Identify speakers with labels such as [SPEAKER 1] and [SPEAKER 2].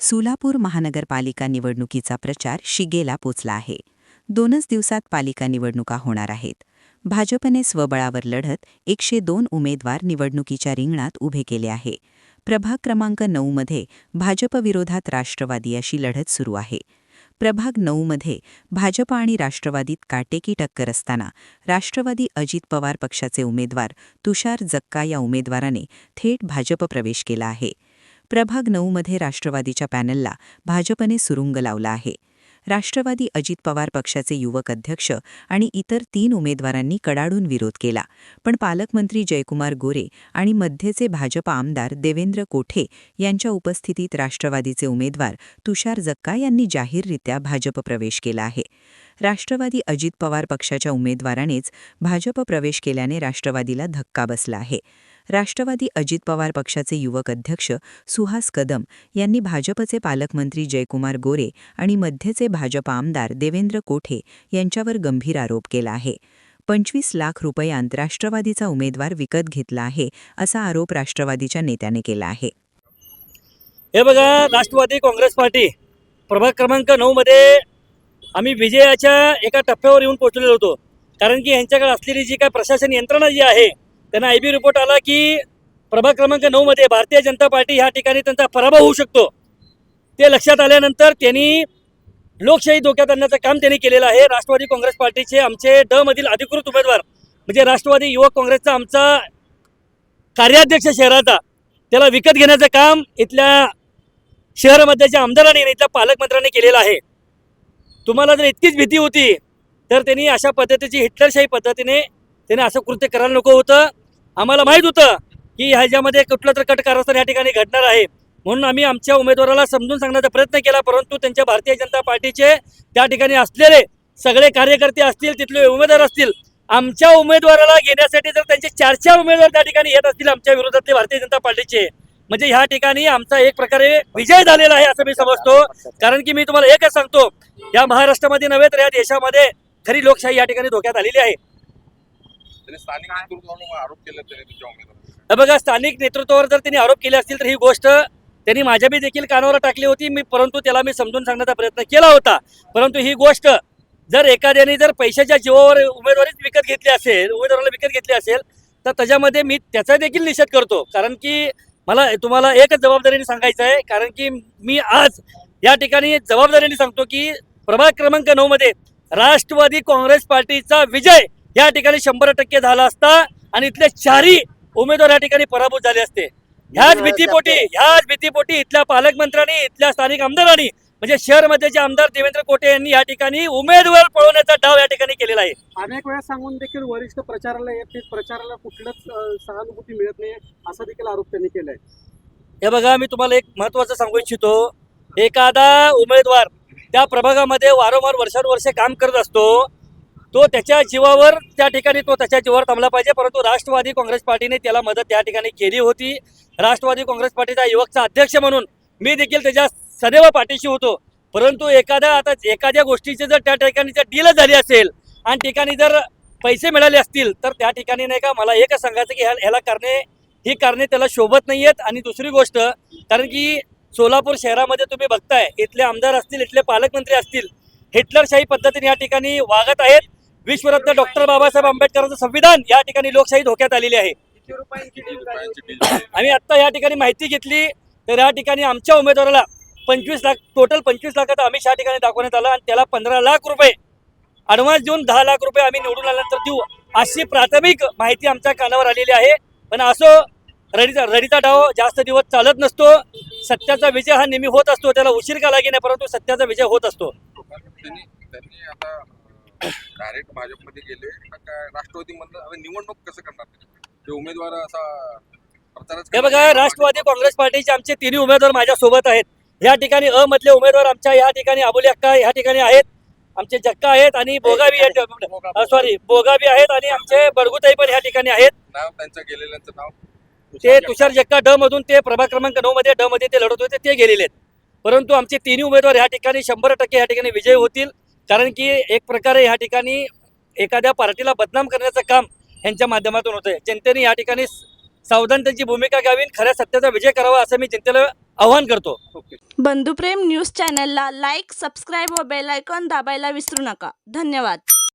[SPEAKER 1] सोलापूर महानगरपालिका निवडणुकीचा प्रचार शिगेला पोचला आहे. दोनच दिवसात पालिका निवडणुका होणार आहेत. भाजपने स्वबळावर लढत एकशे दोन उमेदवार निवडणुकीच्या रिंगणात उभे केले आहे. प्रभाग क्रमांक नऊमध्ये भाजपविरोधात राष्ट्रवादी अशी लढत सुरू आहे. प्रभाग नऊमध्ये भाजप आणि राष्ट्रवादीत काटेकी टक्कर असताना राष्ट्रवादी अजित पवार पक्षाचे उमेदवार तुषार जक्का या उमेदवाराने थेट भाजप प्रवेश केला आहे. प्रभाग नऊमध्ये राष्ट्रवादीच्या पॅनलला भाजपने सुरुंग लावला आहे. राष्ट्रवादी अजित पवार पक्षाचे युवक अध्यक्ष आणि इतर तीन उमेदवारांनी कडाडून विरोध केला. पण पालकमंत्री जयकुमार गोरे आणि मध्यचे भाजप आमदार देवेंद्र कोठे यांच्या उपस्थितीत राष्ट्रवादीचे उमेदवार तुषार जक्का यांनी जाहीररित्या भाजप प्रवेश केला आहे. राष्ट्रवादी अजित पवार पक्षाच्या उमेदवारानेच भाजप प्रवेश केल्याने राष्ट्रवादीला धक्का बसला आहे. राष्ट्रवादी अजित पवार पक्षाचे युवक अध्यक्ष सुहास कदम यांनी भाजपचे पालकमंत्री जयकुमार गोरे आणि मध्यचे भाजप आमदार देवेंद्र कोठे यांच्यावर गंभीर आरोप केला आहे. पंचवीस लाख रुपयांत राष्ट्रवादीचा उमेदवार विकत घेतला आहे असा आरोप राष्ट्रवादीच्या नेत्याने केला आहे.
[SPEAKER 2] हे बघा राष्ट्रवादी काँग्रेस पार्टी प्रभाग क्रमांक नऊमध्ये आम्ही विजयाच्या एका टप्प्यावर येऊन पोहोचलेलो होतो. कारण की यांच्याकडे असलेली जी काय प्रशासन यंत्रणा जी आहे त्यांना आय बी रिपोर्ट आला की प्रभाग क्रमांक नऊमध्ये भारतीय जनता पार्टी ह्या ठिकाणी त्यांचा पराभव होऊ शकतो. ते लक्षात आल्यानंतर त्यांनी लोकशाही धोक्यात आणण्याचं काम त्यांनी केलेलं आहे. राष्ट्रवादी काँग्रेस पार्टीचे आमचे ड मधील अधिकृत उमेदवार म्हणजे राष्ट्रवादी युवक काँग्रेसचा आमचा कार्याध्यक्ष शहराचा त्याला विकत घेण्याचं काम इथल्या शहरामध्येच्या आमदारांनी आणि इथल्या पालकमंत्र्यांनी केलेलं आहे. तुम्हाला जर इतकीच भीती होती तर त्यांनी अशा पद्धतीची हिटलरशाही पद्धतीने त्याने असं कृत्य करायला नको होतं. आम्हाला माहीत होतं की ह्याच्यामध्ये कुठलं तर कट कारस्थान या ठिकाणी घडणार आहे. म्हणून आम्ही आमच्या उमेदवाराला समजून सांगण्याचा प्रयत्न केला परंतु त्यांच्या भारतीय जनता पार्टीचे त्या ठिकाणी असलेले सगळे कार्यकर्ते असतील तिथले उमेदवार असतील आमच्या उमेदवाराला घेण्यासाठी जर त्यांचे चार चार उमेदवार त्या ठिकाणी येत असतील आमच्या विरोधातले भारतीय जनता पार्टीचे म्हणजे ह्या ठिकाणी आमचा एक प्रकारे विजय झालेला आहे असं मी समजतो. कारण की मी तुम्हाला एकच सांगतो या महाराष्ट्रामध्ये नव्हे तर या देशामध्ये खरी लोकशाही या ठिकाणी धोक्यात आलेली आहे.
[SPEAKER 3] त्यांनी स्थानिक नेतृत्वावर आरोप केले
[SPEAKER 2] बघा स्थानिक नेतृत्वावर जर त्यांनी आरोप केले असतील तर ही गोष्ट त्यांनी माझ्या बी देखील कानावर टाकली होती. मी परंतु त्याला मी समजून सांगण्याचा प्रयत्न केला होता. परंतु ही गोष्ट जर एखाद्याने जर पैशाच्या जीवावर उमेदवारीच विकत घेतली असेल उमेदवाराला विकत घेतली असेल तर त्याच्यामध्ये मी त्याचा देखील निषेध करतो. कारण की मला तुम्हाला एकच जबाबदारीने सांगायचं आहे. कारण की मी आज या ठिकाणी जबाबदारीने सांगतो की प्रभाग क्रमांक नऊ मध्ये राष्ट्रवादी काँग्रेस पार्टीचा विजय या ठिकाणी शंभर टक्के झाला असता आणि इथले चारही उमेदवार या ठिकाणी पराभूत झाले असते. ह्याच भीतीपोटी ह्याच भीतीपोटी इथल्या पालकमंत्र्यांनी इथल्या स्थानिक आमदारांनी म्हणजे शहरमध्ये जे आमदार देवेंद्र कोटे यांनी या ठिकाणी उमेदवार पळवण्याचा डाव या ठिकाणी केलेला आहे.
[SPEAKER 4] अनेक वेळा सांगून देखील वरिष्ठ प्रचाराला येत नाहीत. प्रचाराला कुठलंच सहानुभूती मिळत नाही असा देखील आरोप त्यांनी केलाय.
[SPEAKER 2] हे बघा मी तुम्हाला एक महत्वाचं सांगू इच्छितो. एखादा उमेदवार त्या प्रभागामध्ये वारंवार वर्षानुवर्ष काम करत असतो. तो त्याच्या जीवावर त्या ठिकाणी तो त्याच्या जीवावर थांबला पाहिजे. परंतु राष्ट्रवादी काँग्रेस पार्टीने त्याला मदत त्या ठिकाणी केली होती. राष्ट्रवादी काँग्रेस पार्टीचा युवकचा अध्यक्ष म्हणून मी देखील त्याच्या सदैव पाठीशी होतो. परंतु एखाद्या आता एखाद्या गोष्टीचे जर त्या ठिकाणी जर डील झाली असेल आणि ठिकाणी जर पैसे मिळाले असतील तर त्या ठिकाणी नाही का मला एकच सांगायचं की ह्या ह्याला कारणे ही कारणे त्याला शोभत नाही आहेत आणि दुसरी गोष्ट कारण की सोलापूर शहरामध्ये तुम्ही बघताय इथले आमदार असतील इथले पालकमंत्री असतील हिटलरशाही पद्धतीने या ठिकाणी वागत आहेत. विश्वरत्न डॉक्टर बाबासाहेब आंबेडकरांचं संविधान या ठिकाणी लोकशाही धोक्यात आलेली आहे. आम्ही आत्ता या ठिकाणी माहिती घेतली तर या ठिकाणी आमच्या उमेदवाराला पंचवीस लाख टोटल पंचवीस लाखाचा आम्ही या ठिकाणी दाखवण्यात आला आणि त्याला पंधरा लाख रुपये ॲडव्हान्स देऊन दहा लाख रुपये आम्ही निवडून आल्यानंतर देऊ अशी प्राथमिक माहिती आमच्या कानावर आलेली आहे. पण असो रडीचा रडीचा डाव जास्त दिवस चालत नसतो. सत्याचा विजय हा नेहमी होत असतो त्याला उशीर का लागे नाही परंतु सत्याचा विजय होत असतो.
[SPEAKER 3] डायरेक्ट भाजपमध्ये गेले. काय राष्ट्रवादी मधलं निवडणूक कसं करणार ते? उमेदवार असा
[SPEAKER 2] हे बघा. राष्ट्रवादी काँग्रेस पार्टीचे आमचे तिन्ही उमेदवार माझ्या सोबत आहेत. या ठिकाणी अ मधले उमेदवार आमच्या या ठिकाणी अबोली अक्का या ठिकाणी आहेत. आमचे जक्का आहेत आणि बोगावी सॉरी बोगावी आहेत आणि आमचे बडगुताई पण या ठिकाणी आहेत.
[SPEAKER 3] नाव त्यांचं गेलेल्यांचं नाव?
[SPEAKER 2] ते तुषार जक्का ड मधून ते प्रभाग क्रमांक नऊ मध्ये ड मध्ये ते लढत होते ते गेलेले आहेत. परंतु आमचे तिन्ही उमेदवार या ठिकाणी शंभर टक्के या ठिकाणी विजयी होतील. कारण की एक प्रकारे या ठिकाणी एखाद्या पार्टीला बदनाम करण्याचं काम यांच्या माध्यमातून होतंय. जनतेने या ठिकाणी सावधान त्यांची भूमिका घ्यावी खऱ्या सत्याचा विजय करावा असं मी जनतेला आव्हान करतो.
[SPEAKER 5] बंधुप्रेम न्यूज चॅनलला लाईक सबस्क्राईब व बेल आयकॉन दाबायला विसरू नका. धन्यवाद.